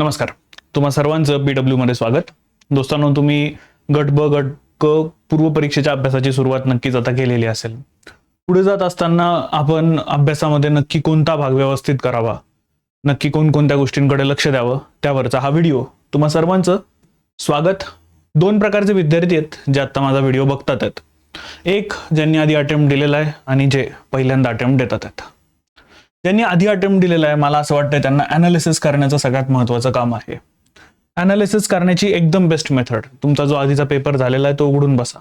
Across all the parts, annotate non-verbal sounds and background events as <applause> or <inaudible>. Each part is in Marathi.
नमस्कार. तुम्हा सर्वांचं बी डब्ल्यू मध्ये स्वागत. दोस्तांनो तुम्ही गट ब गट क पूर्व परीक्षेच्या अभ्यासाची सुरुवात नक्कीच आता केलेली असेल. पुढे जात असताना आपण अभ्यासामध्ये नक्की कोणता भाग व्यवस्थित करावा? नक्की कोणकोणत्या गोष्टींकडे लक्ष द्यावं? त्यावरचा हा व्हिडिओ तुम्हा सर्वांचं स्वागत. दोन प्रकारचे विद्यार्थी आहेत जे आता माझा व्हिडिओ बघतात आहेत एक ज्यांनी आधी अटेम्प्ट दिलेला आहे आणि जे पहिल्यांदा अटेम्प्ट देतात आहेत ज्यांनी आधी अटेम्प्ट दिलेला आहे. मला असं वाटतं त्यांना अनालिसिस करण्याचं सगळ्यात महत्वाचं काम आहे. अनालिसिस करण्याची एकदम बेस्ट मेथड तुमचा जो आधीचा पेपर झालेला आहे तो उघडून बसा.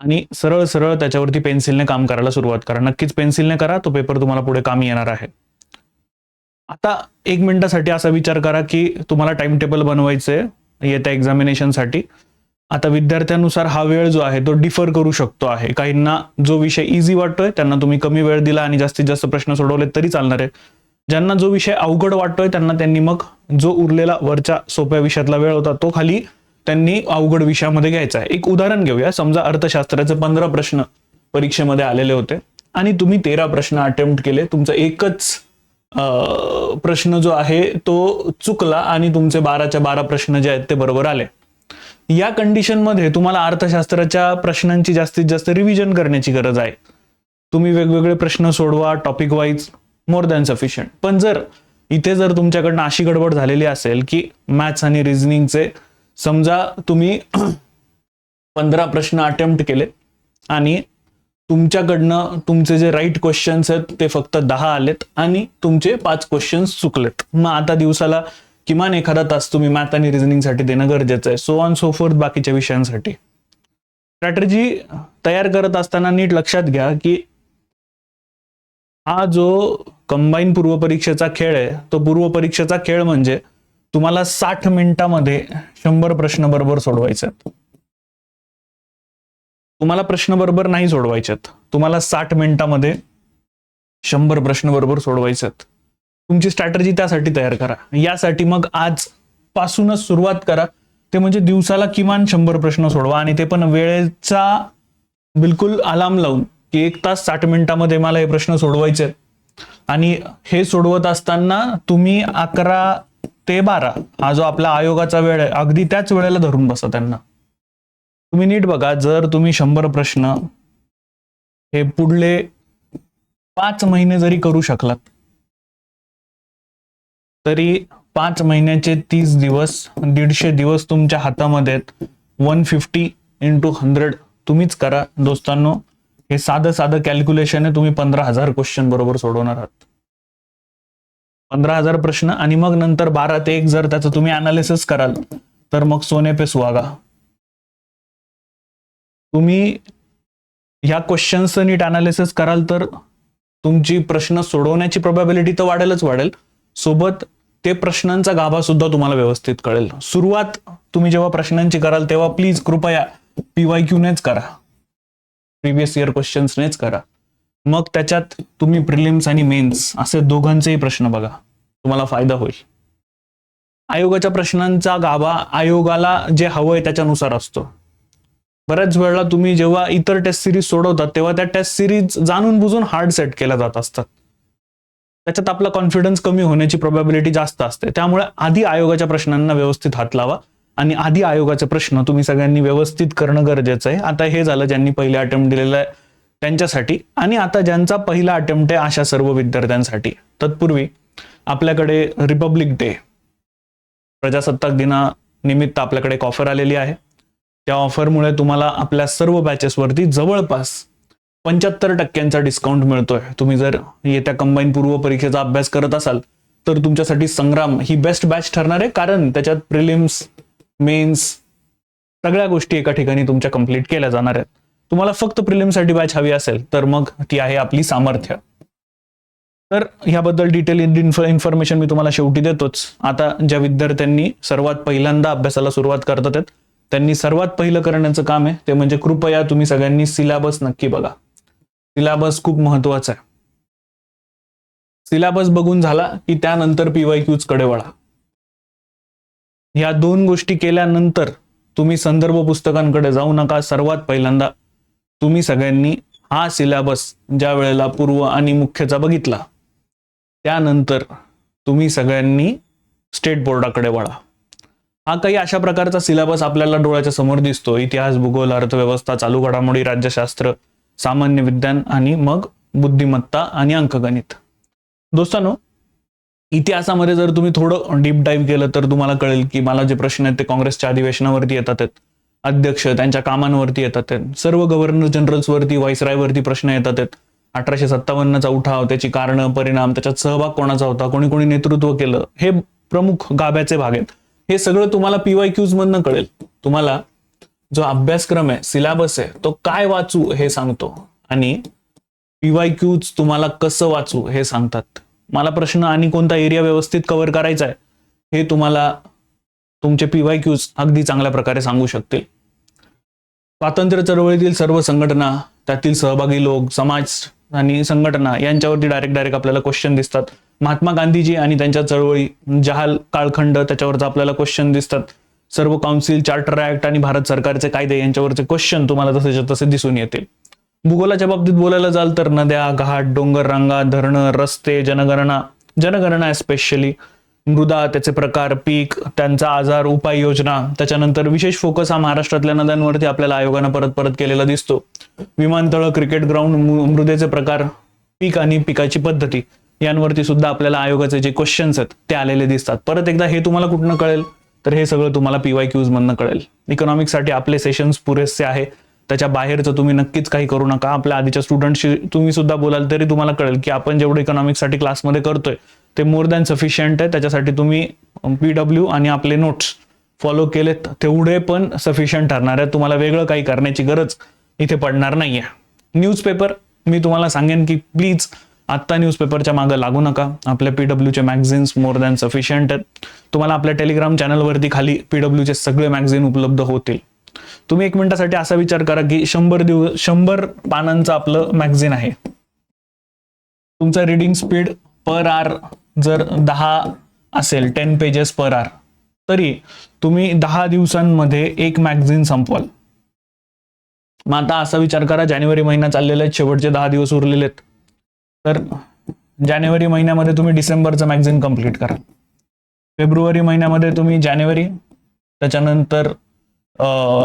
आणि सरळ सरळ त्याच्यावरती पेन्सिलने काम करायला सुरुवात करा. नक्कीच पेन्सिलने करा. तो पेपर तुम्हाला पुढे कामी येणार आहे. आता एक मिनिटासाठी असा विचार करा की तुम्हाला टाइम टेबल बनवायचं आहे येत्या एक्झामिनेशनसाठी आता विद्यार्थ्यानुसार हा वेळ जो आहे तो डिफर करू शकतो आहे. काहींना जो विषय इझी वाटतोय त्यांना तुम्ही कमी वेळ दिला आणि जास्तीत जास्त प्रश्न सोडवले तरी चालणार आहे ज्यांना जो विषय अवघड वाटतोय त्यांना त्यांनी मग जो उरलेला वरच्या सोप्या विषयातला वेळ होता तो खाली त्यांनी अवघड विषयामध्ये घ्यायचा आहे. एक उदाहरण घेऊया. समजा अर्थशास्त्राचे पंधरा प्रश्न परीक्षेमध्ये आलेले होते आणि तुम्ही तेरा प्रश्न अटेम्प्ट केले. तुमचं एकच प्रश्न जो आहे तो चुकला आणि तुमचे बाराच्या बारा प्रश्न जे आहेत ते बरोबर आले. या कंडिशनमध्ये तुम्हाला अर्थशास्त्राच्या प्रश्नांची जास्तीत जास्त रिव्हिजन करण्याची गरज आहे. तुम्ही वेगवेगळे प्रश्न सोडवा topic wise more than sufficient पण जर इथे जर तुमच्याकडनं अशी गडबड झालेली असेल की मॅथ्स आणि रिझनिंगचे समजा तुम्ही <clears throat> पंधरा प्रश्न अटेम्प्ट केले आणि तुमच्याकडनं तुमचे जे राईट क्वेश्चन्स आहेत ते फक्त दहा आलेत आणि तुमचे पाच क्वेश्चन्स चुकलेत. मग आता दिवसाला किमान एखादा तास तुम्ही मॅथ आणि रिझनिंगसाठी देणं गरजेचं आहे. सो ऑन सो फोर्थ बाकीच्या विषयांसाठी. स्ट्रॅटर्जी तयार करत असताना नीट लक्षात घ्या की हा जो कंबाईन पूर्व परीक्षेचा खेळ आहे तो पूर्व परीक्षेचा खेळ म्हणजे तुम्हाला साठ मिनिटामध्ये शंभर प्रश्न बरोबर सोडवायचे. आहेत तुम्हाला प्रश्न बरोबर नाही सोडवायचे. आहेत तुम्हाला साठ मिनिटामध्ये शंभर प्रश्न बरोबर सोडवायचे. आहेत तुमची स्ट्रॅटर्जी त्यासाठी तयार करा. यासाठी मग आज पासूनच सुरुवात करा. ते म्हणजे दिवसाला किमान शंभर प्रश्न सोडवा आणि ते पण वेळेचा बिलकुल अलार्म लावून की एक तास साठ मिनिटामध्ये मला हे प्रश्न सोडवायचे आणि हे सोडवत असताना तुम्ही अकरा ते बारा हा जो आपला आयोगाचा वेळ आहे अगदी त्याच वेळेला धरून बसा त्यांना. तुम्ही नीट बघा जर तुम्ही शंभर प्रश्न हे पुढले पाच महिने जरी करू शकलात तरी पाच महिन्याचे तीस दिवस दीडशे दिवस तुमच्या हातामध्ये आहेत. वन फिफ्टी इंटू हंड्रेड तुम्हीच करा दोस्तांनो. हे साधं साधं कॅल्क्युलेशन आहे तुम्ही पंधरा हजार क्वेश्चन बरोबर सोडवणार आहात. पंधरा हजार प्रश्न आणि मग नंतर बारा ते एक जर त्याचं तुम्ही अनालिसिस कराल तर मग सोने पे सुहागा. तुम्ही ह्या क्वेश्चन्सचं नीट अनालिसिस कराल तर तुमची प्रश्न सोडवण्याची प्रोबॅबिलिटी तर वाढेलच वाढेल. सोबत ते प्रश्नांचा गाभा सुद्धा तुम्हाला व्यवस्थित कळेल. सुरुवात तुम्ही जेव्हा प्रश्नांची कराल तेव्हा प्लीज कृपया पीवाय क्यूनेच करा. प्रिव्हियस इयर क्वेश्चन्सनेच करा. मग त्याच्यात तुम्ही प्रिलिम्स आणि मेन्स असे दोघांचेही प्रश्न बघा. तुम्हाला फायदा होईल. आयोगाच्या प्रश्नांचा गाभा आयोगाला जे हवंय त्याच्यानुसार असतो. बऱ्याच वेळेला तुम्ही जेव्हा इतर टेस्ट सिरीज सोडवतात तेव्हा त्या टेस्ट सिरीज जाणून बुजून हार्ड सेट केल्या जात असतात. त्याच्यात आपला कॉन्फिडन्स कमी होण्याची प्रोबॅबिलिटी जास्त असते. त्यामुळे आधी आयोगाच्या प्रश्नांना व्यवस्थित हात लावा आणि आधी आयोगाचे प्रश्न तुम्ही सगळ्यांनी व्यवस्थित करणं गरजेचं आहे. आता हे झालं ज्यांनी पहिले अटेम्प्ट दिलेला आहे त्यांच्यासाठी आणि आता ज्यांचा पहिला अटेम्प्ट आहे अशा सर्व विद्यार्थ्यांसाठी. तत्पूर्वी आपल्याकडे रिपब्लिक डे प्रजासत्ताक दिनानिमित्त आपल्याकडे एक ऑफर आलेली आहे. त्या ऑफरमुळे तुम्हाला आपल्या सर्व बॅचेसवरती जवळपास पंच्याहत्तर टक्क्यांचा डिस्काउंट मिळतोय. तुम्ही जर येत्या कंबाईन पूर्व परीक्षेचा अभ्यास करत असाल तर तुमच्यासाठी संग्राम ही बेस्ट बॅच ठरणार आहे. कारण त्याच्यात प्रिलिम्स मेन्स सगळ्या गोष्टी एका ठिकाणी तुमच्या कंप्लीट केल्या जाणार आहेत. तुम्हाला फक्त प्रिलिमसाठी बॅच हवी असेल तर मग ती आहे आपली सामर्थ्य. तर ह्याबद्दल डिटेल इन्फॉर्मेशन मी तुम्हाला शेवटी देतोच. आता ज्या विद्यार्थ्यांनी सर्वात पहिल्यांदा अभ्यासाला सुरुवात करतात त्यांनी सर्वात पहिलं करण्याचं काम आहे ते म्हणजे कृपया तुम्ही सगळ्यांनी सिलेबस नक्की बघा. सिलॅबस खूप महत्त्वाचा आहे. सिलॅबस बघून झाला की त्यानंतर पीवाय क्यूजकडे वळा. या दोन गोष्टी केल्यानंतर तुम्ही संदर्भ पुस्तकांकडे जाऊ नका. सर्वात पहिल्यांदा तुम्ही सगळ्यांनी हा सिलेबस ज्या वेळेला पूर्व आणि मुख्यचा बघितला त्यानंतर तुम्ही सगळ्यांनी स्टेट बोर्डाकडे वळा. हा काही अशा प्रकारचा सिलेबस आपल्याला डोळ्याच्या समोर दिसतो इतिहास भूगोल अर्थव्यवस्था चालू घडामोडी राज्यशास्त्र सामान्य विज्ञान आणि मग बुद्धिमत्ता आणि अंकगणित दोस्तांनो इतिहासामध्ये जर तुम्ही थोडं डीप डाईव्ह केलं तर तुम्हाला कळेल की मला जे प्रश्न आहेत ते काँग्रेसच्या अधिवेशनावरती येतात आहेत. अध्यक्ष त्यांच्या कामांवरती येतात आहेत. सर्व गव्हर्नर जनरल्सवरती व्हाईसरायवरती प्रश्न येतात आहेत. अठराशे सत्तावन्नचा उठाव त्याची कारणं परिणाम त्याच्यात सहभाग कोणाचा होता कोणी कोणी नेतृत्व केलं हे प्रमुख गाभ्याचे भाग आहेत हे सगळं तुम्हाला पीवाय क्यूज मधनं कळेल तुम्हाला जो अभ्यासक्रम आहे सिलेबस आहे तो काय वाचू हे सांगतो. आणि पीवाय क्यूज तुम्हाला कसं वाचू हे सांगतात. मला प्रश्न आणि कोणता एरिया व्यवस्थित कव्हर करायचा आहे हे तुम्हाला तुमचे पीवाय क्यूज अगदी चांगल्या प्रकारे सांगू शकतील. स्वातंत्र्य चळवळीतील सर्व संघटना त्यातील सहभागी लोक समाज आणि संघटना यांच्यावरती डायरेक्ट डायरेक्ट आपल्याला क्वेश्चन दिसतात. महात्मा गांधीजी आणि त्यांच्या चळवळी जहाल काळखंड त्याच्यावरचा आपल्याला क्वेश्चन दिसतात. सर्व काउन्सिल चार्टर ऍक्ट आणि भारत सरकारचे कायदे यांच्यावरचे क्वेश्चन तुम्हाला तसेच्या तसे दिसून येतील. भूगोलाच्या बाबतीत बोलायला जाल तर नद्या घाट डोंगर रांगा धरणं रस्ते जनगणना जनगणना स्पेशली मृदा त्याचे प्रकार पीक त्यांचा आजार उपाययोजना त्याच्यानंतर विशेष फोकस हा महाराष्ट्रातल्या नद्यांवरती आपल्याला आयोगानं परत परत केलेला दिसतो. विमानतळ क्रिकेट ग्राउंड मृदेचे प्रकार पीक आणि पिकाची पद्धती यांवरती सुद्धा आपल्याला आयोगाचे जे क्वेश्चन्स आहेत ते आलेले दिसतात. परत एकदा हे तुम्हाला कुठनं कळेल? तर हे सगळं तुम्हाला पीवाय क्यूज मधनं कळेल. इकॉनॉमिक्ससाठी आपले सेशन्स पुरेसे आहे. त्याच्या बाहेरचं तुम्ही नक्कीच काही करू नका. आपल्या आधीच्या स्टुडंटशी तुम्ही सुद्धा बोलाल तरी तुम्हाला कळेल की आपण जेवढं इकॉनॉमिक्ससाठी क्लासमध्ये करतोय ते मोर दॅन सफिशियंट आहे. त्याच्यासाठी तुम्ही पी डब्ल्यू आणि आपले नोट्स फॉलो केलेत. तेवढे पण सफिशियंट ठरणार आहे तुम्हाला वेगळं काही करण्याची गरज इथे पडणार नाहीये. न्यूजपेपर मी तुम्हाला सांगेन की प्लीज आत्ता न्यूजपेपरच्या मागं लागू नका. आपल्या पीडब्ल्यूचे मॅगझिन्स मोर दॅन सफिशियंट आहेत. तुम्हाला आपल्या टेलिग्राम चॅनलवरती खाली पीडब्ल्यूचे सगळे मॅगझिन उपलब्ध होतील. तुम्ही एक मिनिटासाठी असा विचार करा की शंभर दिवस शंभर पानांचं आपलं मॅगझिन आहे. तुमचा रिडिंग स्पीड पर आर जर दहा असेल टेन पेजेस पर आर तरी तुम्ही दहा दिवसांमध्ये एक मॅगझिन संपवाल. मग आता असा विचार करा जानेवारी महिना चाललेला आहे शेवटचे दहा दिवस उरलेले आहेत. तर जानेवारी महिन्यामध्ये तुम्ही डिसेंबरचं मॅगझिन कंप्लीट करा. फेब्रुवारी महिन्यामध्ये तुम्ही जानेवारी त्याच्यानंतर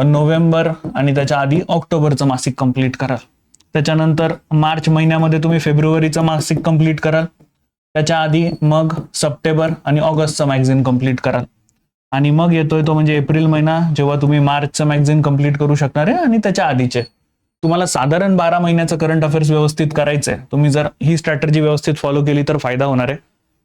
नोव्हेंबर आणि त्याच्या आधी ऑक्टोबरचं मासिक कंप्लीट कराल. त्याच्यानंतर मार्च महिन्यामध्ये तुम्ही फेब्रुवारीचं मासिक कंप्लीट कराल. त्याच्या आधी मग सप्टेंबर आणि ऑगस्टचं मॅगझिन कंप्लीट कराल. आणि मग येतोय तो म्हणजे एप्रिल महिना जेव्हा तुम्ही मार्चचं मॅगझिन कंप्लीट करू शकणार आहे आणि त्याच्या आधीचे. तुम्हाला साधारण बारा महिन्याचं करंट अफेअर्स व्यवस्थित करायचं आहे तुम्ही जर ही स्ट्रॅटर्जी व्यवस्थित फॉलो केली तर फायदा होणार आहे.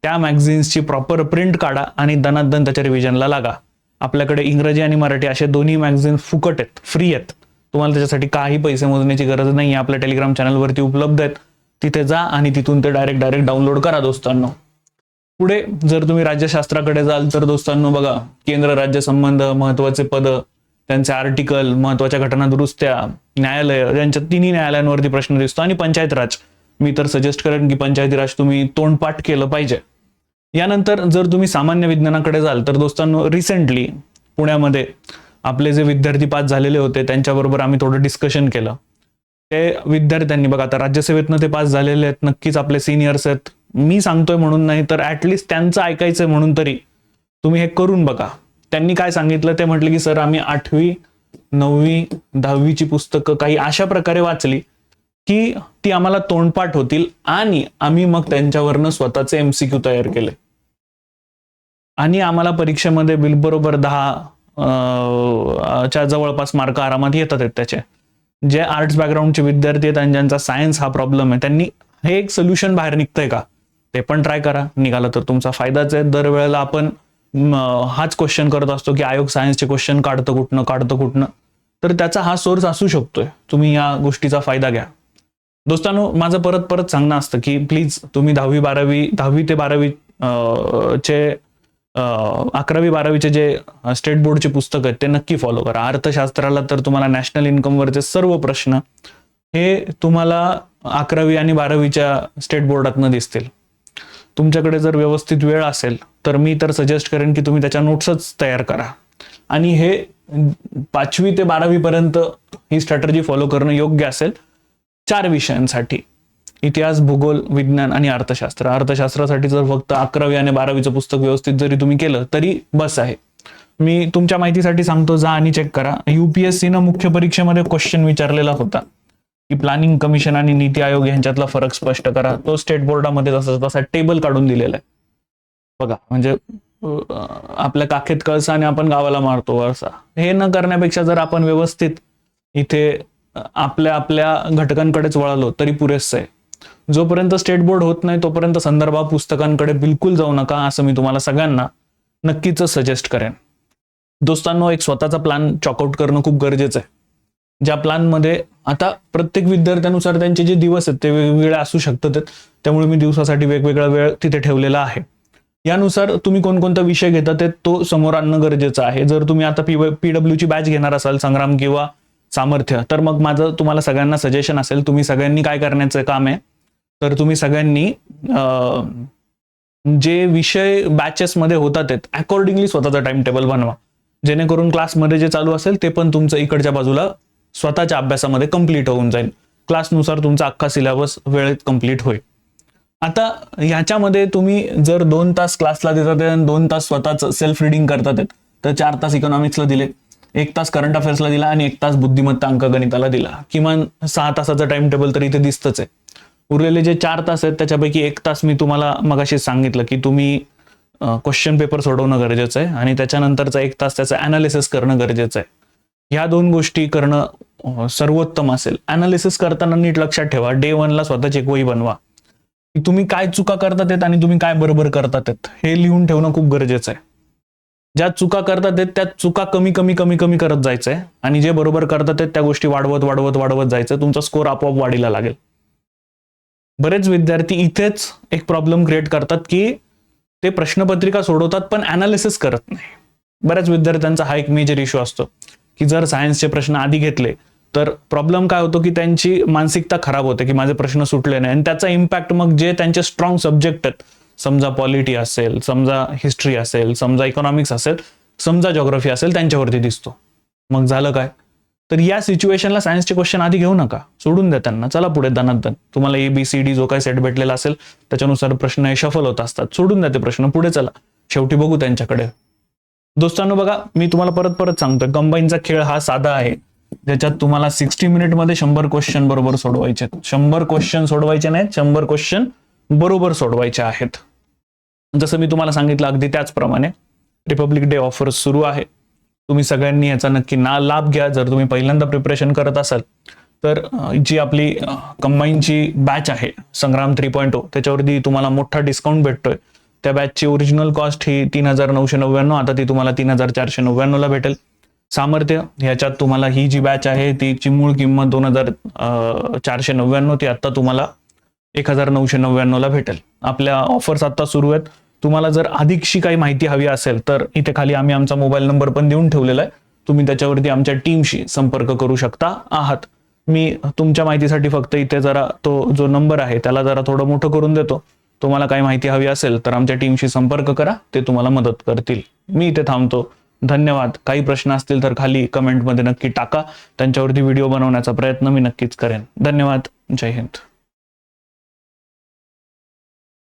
त्या मॅगझिन्सची प्रॉपर प्रिंट काढा आणि दनादन त्याच्या रिव्हिजनला लागा. आपल्याकडे इंग्रजी आणि मराठी असे दोन्ही मॅगझिन फुकट आहेत फ्री आहेत. तुम्हाला त्याच्यासाठी काही पैसे मोजण्याची गरज नाही आपल्या टेलिग्राम चॅनलवरती उपलब्ध आहेत. तिथे जा आणि तिथून ते डायरेक्ट डायरेक्ट डाउनलोड करा दोस्तांनो. पुढे जर तुम्ही राज्यशास्त्राकडे जाल तर दोस्तांनो बघा केंद्र राज्य संबंध महत्त्वाचे पद त्यांचे आर्टिकल महत्त्वाच्या घटना दुरुस्त्या न्यायालय यांच्या तिन्ही न्यायालयांवरती प्रश्न दिसतो आणि पंचायत राज. मी तर सजेस्ट करेन की पंचायती राज तुम्ही तोंडपाठ केलं पाहिजे. यानंतर जर तुम्ही सामान्य विज्ञानाकडे जाल तर दोस्तांनो रिसेंटली पुण्यामध्ये आपले जे विद्यार्थी पास झालेले होते त्यांच्याबरोबर आम्ही थोडं डिस्कशन केलं. ते विद्यार्थ्यांनी बघा आता राज्यसेवेतनं ते पास झालेले आहेत नक्कीच आपले सिनियर्स आहेत. मी सांगतोय म्हणून नाही तर ऍटलिस्ट त्यांचं ऐकायचंय म्हणून तरी. तुम्ही हे करून बघा. त्यांनी काय सांगितलं? ते म्हटलं की सर आम्ही आठवी नववी दहावीची पुस्तकं काही अशा प्रकारे वाचली की ती आम्हाला तोंडपाठ होतील आणि आम्ही मग त्यांच्यावरनं स्वतःचे एमसीक्यू तयार केले. आणि आम्हाला परीक्षेमध्ये बिल बरोबर दहा च्या जवळपास मार्क आरामात येतात आहेत त्याचे. जे आर्ट्स बॅकग्राऊंडचे विद्यार्थी आहेत आणि ज्यांचा सायन्स हा प्रॉब्लेम आहे त्यांनी हे एक सोल्युशन बाहेर निघतंय का? ते पण ट्राय करा. निघालं तर तुमचा फायदाच आहे. दरवेळेला आपण हाच क्वेश्चन करत असतो की आयोग सायन्सचे क्वेश्चन काढतं कुठनं काढतं कुठनं. तर त्याचा हा सोर्स असू शकतोय. तुम्ही या गोष्टीचा फायदा घ्या. दोस्तांनो माझं परत परत सांगणं असतं की प्लीज तुम्ही दहावी बारावी दहावी ते बारावी चे अकरावी बारावीचे जे स्टेट बोर्डचे पुस्तक आहेत ते नक्की फॉलो करा. अर्थशास्त्राला तर तुम्हाला नॅशनल इन्कमवरचे सर्व प्रश्न हे तुम्हाला अकरावी आणि बारावीच्या स्टेट बोर्डातनं दिसतील. तुमच्याकडे जर व्यवस्थित वेळ असेल तर मी तर सजेस्ट करेन की तुम्ही त्याच्या नोट्सच तयार करा. आणि हे पाचवी ते बारावी पर्यंत ही स्ट्रॅटर्जी फॉलो करणं योग्य असेल चार विषयांसाठी. इतिहास भूगोल विज्ञान आणि अर्थशास्त्र. अर्थशास्त्रासाठी जर फक्त अकरावी आणि बारावीचं पुस्तक व्यवस्थित जरी तुम्ही केलं तरी बस आहे. मी तुमच्या माहितीसाठी सांगतो जा आणि चेक करा. युपीएससी न मुख्य परीक्षेमध्ये क्वेश्चन विचारलेला होता. की प्लॅनिंग कमिशन आणि नीती आयोग यांच्यातला फरक स्पष्ट करा. तो स्टेट बोर्डामध्ये जसा तसा टेबल काढून दिलेला आहे. बघा म्हणजे आपल्या काखेत कळसा आणि आपण गावाला मारतो वळसा हे न करण्यापेक्षा जर आपण व्यवस्थित इथे आपल्या आपल्या घटकांकडेच वळालो तरी पुरेसं आहे. जोपर्यंत स्टेट बोर्ड होत नाही तोपर्यंत संदर्भा पुस्तकांकडे बिलकुल जाऊ नका असं मी तुम्हाला सगळ्यांना नक्कीच सजेस्ट करेन. दोस्तांनो एक स्वतःचा प्लॅन चॉकआउट करणं खूप गरजेचं आहे. ज्या प्लॅनमध्ये आता प्रत्येक विद्यार्थ्यानुसार त्यांचे जे दिवस आहेत ते वेगवेगळे असू शकतात. त्यामुळे मी दिवसासाठी वेगवेगळा वेळ तिथे ठेवलेला आहे. यानुसार तुम्ही कोणकोणता विषय घेता ते तो समोर आणणं गरजेचं आहे. जर तुम्ही आता पी पी डब्ल्यूची बॅच घेणार असाल संग्राम किंवा सामर्थ्य तर मग माझं तुम्हाला सगळ्यांना सजेशन असेल तुम्ही सगळ्यांनी काय करण्याचं काम आहे तर तुम्ही सगळ्यांनी जे विषय बॅचेसमध्ये होतात अकॉर्डिंगली स्वतःचा टाइम टेबल बनवा. जेणेकरून क्लासमध्ये जे चालू असेल ते पण तुमचं इकडच्या बाजूला स्वतःच्या अभ्यासामध्ये कंप्लीट होऊन जाईल. क्लासनुसार तुमचा अख्खा सिलेबस वेळेत कंप्लीट होईल. आता ह्याच्यामध्ये तुम्ही जर दोन तास क्लासला देतात आणि दोन तास स्वतःच सेल्फ रिडिंग करतात तर चार तास इकॉनॉमिक्सला दिले एक तास करंट अफेअर्सला दिला आणि एक तास बुद्धिमत्ता अंक गणिताला दिला. किमान सहा तासाचं टाइम टेबल तर इथे दिसतच आहे. उरलेले जे चार तास आहेत त्याच्यापैकी एक तास मी तुम्हाला मगाशी सांगितलं की तुम्ही क्वेश्चन पेपर सोडवणं गरजेचं आहे आणि त्याच्यानंतरचा एक तास त्याचं अनालिसिस करणं गरजेचं आहे. ह्या दोन गोष्टी करणं सर्वोत्तम असेल. अनालिसिस करताना नीट लक्षात ठेवा. डे वनला स्वतःची एक वही बनवा. की तुम्ही काय चुका करतात आहेत आणि तुम्ही काय बरोबर करतात आहेत हे लिहून ठेवणं खूप गरजेचं आहे. ज्या चुका करतात येत त्या चुका कमी कमी कमी कमी करत जायचंय आणि जे बरोबर करतात त्या गोष्टी वाढवत वाढवत वाढवत जायचं तुमचा स्कोर आपोआप वाढीला लागेल. बरेच विद्यार्थी इथेच एक प्रॉब्लेम क्रिएट करतात की ते प्रश्नपत्रिका सोडवतात पण अनालिसिस करत नाही. बऱ्याच विद्यार्थ्यांचा हा एक मेजर इश्यू असतो की जर सायन्सचे प्रश्न आधी घेतले तर प्रॉब्लेम काय होतो की त्यांची मानसिकता खराब होते की माझे प्रश्न सुटले नाही. आणि त्याचा इम्पॅक्ट मग जे त्यांचे स्ट्रॉंग सब्जेक्ट आहेत समजा पॉलिटी असेल समजा हिस्ट्री असेल समजा इकॉनॉमिक्स असेल समजा जॉग्रफी असेल त्यांच्यावरती दिसतो. मग झालं काय? तर या सिच्युएशनला सायन्सचे क्वेश्चन आधी घेऊ नका. सोडून द्या त्यांना. चला पुढे दनादन तुम्हाला ए बी सी डी जो काही सेट भेटलेला असेल त्याच्यानुसार प्रश्न हे शफल होत असतात. सोडून द्या ते प्रश्न. पुढे चला. शेवटी बघू त्यांच्याकडे. दोस्तांनो बघा मी तुम्हाला परत परत सांगतोय. कंबाईनचा खेळ हा साधा आहे. ज्याच्यात तुम्हाला सिक्स्टी मिनिटमध्ये शंभर क्वेश्चन बरोबर सोडवायचे आहेत. शंभर क्वेश्चन सोडवायचे नाहीत शंभर क्वेश्चन बरोबर सोडवायचे आहेत. जसं मी तुम्हाला सांगितलं अगदी त्याचप्रमाणे रिपब्लिक डे ऑफर सुरू आहे. तुम्ही सगळ्यांनी याचा नक्की ना लाभ घ्या. जर तुम्ही पहिल्यांदा प्रिपरेशन करत असाल तर जी आपली कंबाईनची बॅच आहे संग्राम थ्री पॉईंट oh, त्याच्यावरती तुम्हाला मोठा डिस्काउंट भेटतोय. त्या बॅचची ओरिजिनल कॉस्ट ही तीन हजार नऊशे नव्याण्णव आता ती तुम्हाला तीन हजार चारशे नव्याण्णवला भेटेल. सामर्थ्य ह्याच्यात तुम्हाला ही जी बॅच आहे तीची मूळ किंमत दोन हजार चारशे नव्याण्णव ती आता तुम्हाला एक हजार नऊशे नव्याण्णवला भेटेल. आपल्या ऑफर्स आता सुरू आहेत. तुम्हाला जर अधिकशी काही माहिती हवी असेल तर इथे खाली आम्ही आमचा मोबाईल नंबर पण देऊन ठेवलेला आहे. तुम्ही त्याच्यावरती आमच्या टीमशी संपर्क करू शकता आहात. मी तुमच्या माहितीसाठी फक्त इथे जरा तो जो नंबर आहे त्याला जरा थोडं मोठं करून देतो. तुम्हाला काही माहिती हवी असेल तर आमच्या टीमशी संपर्क करा. ते तुम्हाला मदत करतील. मी इथे थांबतो. धन्यवाद. काही प्रश्न असतील तर खाली कमेंटमध्ये नक्की टाका. त्यांच्यावरती व्हिडिओ बनवण्याचा प्रयत्न मी नक्कीच करेन. धन्यवाद. जय हिंद.